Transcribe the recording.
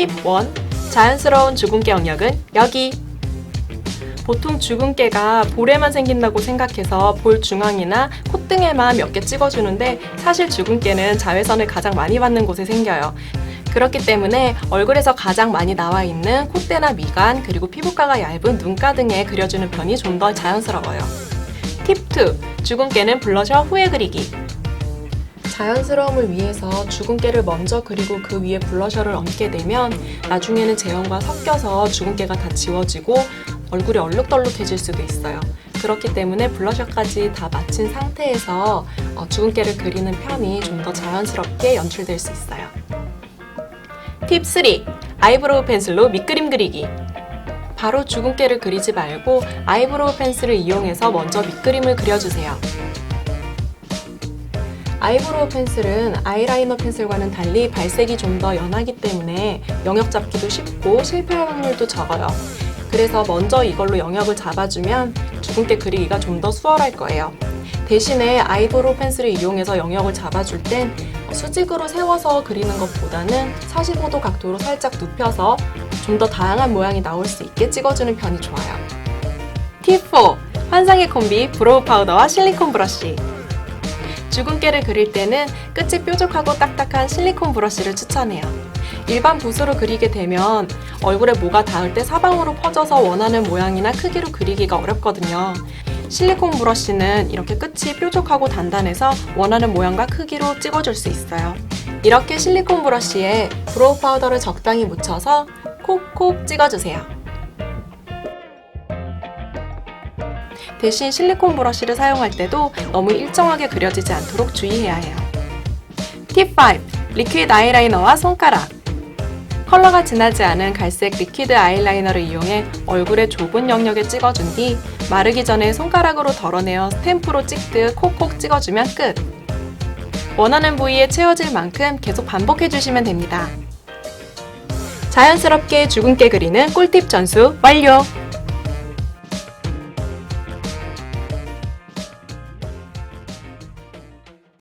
팁 1. 자연스러운 주근깨 영역은 여기. 보통 주근깨가 볼에만 생긴다고 생각해서 볼 중앙이나 콧등에만 몇 개 찍어주는데 사실 주근깨는 자외선을 가장 많이 받는 곳에 생겨요. 그렇기 때문에 얼굴에서 가장 많이 나와 있는 콧대나 미간 그리고 피부과가 얇은 눈가 등에 그려주는 편이 좀 더 자연스러워요. 팁 2. 주근깨는 블러셔 후에 그리기. 자연스러움을 위해서 주근깨를 먼저 그리고 그 위에 블러셔를 얹게 되면 나중에는 제형과 섞여서 주근깨가 다 지워지고 얼굴이 얼룩덜룩해질 수도 있어요. 그렇기 때문에 블러셔까지 다 마친 상태에서 어, 주근깨를 그리는 편이 좀 더 자연스럽게 연출될 수 있어요. 팁 3. 아이브로우 펜슬로 밑그림 그리기. 바로 주근깨를 그리지 말고 아이브로우 펜슬을 이용해서 먼저 밑그림을 그려주세요. 아이브로우 펜슬은 아이라이너 펜슬과는 달리 발색이 좀 더 연하기 때문에 영역 잡기도 쉽고 실패 확률도 적어요. 그래서 먼저 이걸로 영역을 잡아주면 주근깨 그리기가 좀 더 수월할 거예요. 대신에 아이브로우 펜슬을 이용해서 영역을 잡아줄 땐 수직으로 세워서 그리는 것보다는 45도 각도로 살짝 눕혀서 좀 더 다양한 모양이 나올 수 있게 찍어주는 편이 좋아요. 팁 4. 환상의 콤비 브로우 파우더와 실리콘 브러쉬. 주근깨를 그릴 때는 끝이 뾰족하고 딱딱한 실리콘 브러쉬를 추천해요. 일반 붓으로 그리게 되면 얼굴에 뭐가 닿을 때 사방으로 퍼져서 원하는 모양이나 크기로 그리기가 어렵거든요. 실리콘 브러쉬는 이렇게 끝이 뾰족하고 단단해서 원하는 모양과 크기로 찍어줄 수 있어요. 이렇게 실리콘 브러쉬에 브로우 파우더를 적당히 묻혀서 콕콕 찍어주세요. 대신 실리콘 브러쉬를 사용할 때도 너무 일정하게 그려지지 않도록 주의해야 해요. 팁 5. 리퀴드 아이라이너와 손가락. 컬러가 진하지 않은 갈색 리퀴드 아이라이너를 이용해 얼굴의 좁은 영역에 찍어준 뒤 마르기 전에 손가락으로 덜어내어 스탬프로 찍듯 콕콕 찍어주면 끝! 원하는 부위에 채워질 만큼 계속 반복해주시면 됩니다. 자연스럽게 주근깨 그리는 꿀팁 전수 완료!